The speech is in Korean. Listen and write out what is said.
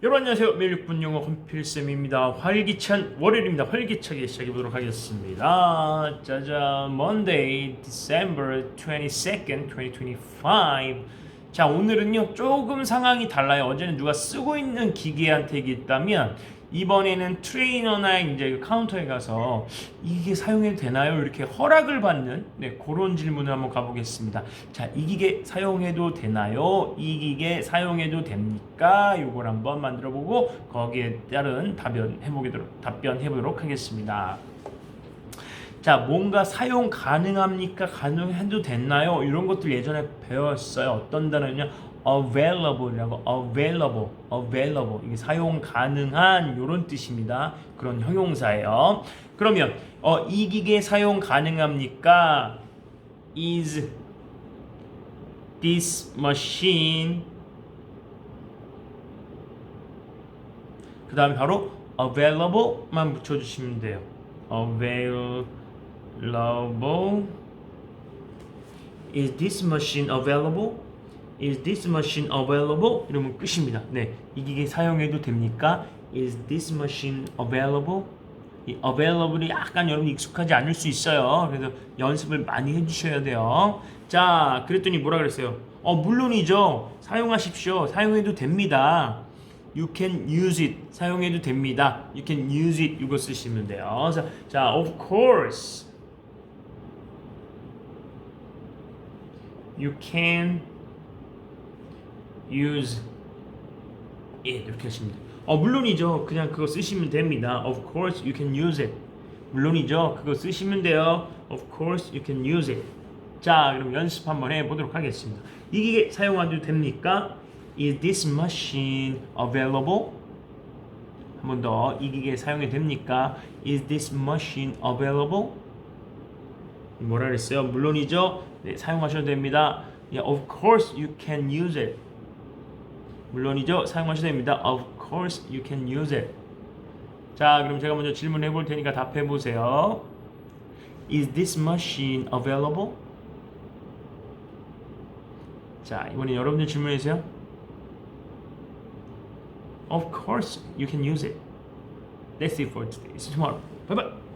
여러분 안녕하세요. 매일 6분 영어 컴필쌤입니다. 활기찬 월요일입니다. 활기차게 시작해 보도록 하겠습니다. 짜잔, Monday, December 22nd, 2025. 자, 오늘은요 조금 상황이 달라요. 어제는 누가 쓰고 있는 기계한테 얘기했다면 이번에는 트레이너나 이제 그 카운터에 가서 이게 사용해도 되나요? 이렇게 허락을 받는 네, 그런 질문을 한번 가보겠습니다. 자, 이 기계 사용해도 되나요? 이 기계 사용해도 됩니까? 이걸 한번 만들어 보고 거기에 따른 답변 해보도록 답변해 보도록 하겠습니다. 자, 뭔가 사용 가능합니까? 가능해도 됐나요? 이런 것들 예전에 배웠어요. 어떤 단어냐? Available이라고 available, available 이게 사용 가능한 이런 뜻입니다. 그런 형용사예요. 그러면 어, 이 기계 사용 가능합니까? Is this machine 그 다음에 바로 available만 붙여주시면 돼요. available Is this machine available? Is this machine available? 이러면 끝입니다. 네, 이 기계 사용해도 됩니까? Is this machine available? 이 available이 약간 여러분 익숙하지 않을 수 있어요. 그래서 연습을 많이 해주셔야 돼요. 자, 그랬더니 뭐라 그랬어요? 어, 물론이죠. 사용하십시오. 사용해도 됩니다. You can use it. 사용해도 됩니다. You can use it. 이거 쓰시면 돼요. 자, 자 of course. You can use it 이렇게 하시면 돼요. 어 물론이죠. 그냥 그거 쓰시면 됩니다. Of course you can use it. 물론이죠. 그거 쓰시면 돼요. Of course you can use it. 자, 그럼 연습 한번 해보도록 하겠습니다. 이 기계 사용해도 됩니까? Is this machine available? 한 번 더. 이 기계 사용해도 됩니까? Is this machine available? 뭐라 그랬어요? 물론이죠. 네, 사용하셔도 됩니다. Yeah, of course you can use it. 물론이죠. 사용하셔도 됩니다. Of course you can use it. 자, 그럼 제가 먼저 질문해 볼 테니까 답해 보세요. Is this machine available? 자, 이번에 여러분들 질문해 주세요. Of course you can use it. That's it for today. See you tomorrow. Bye bye.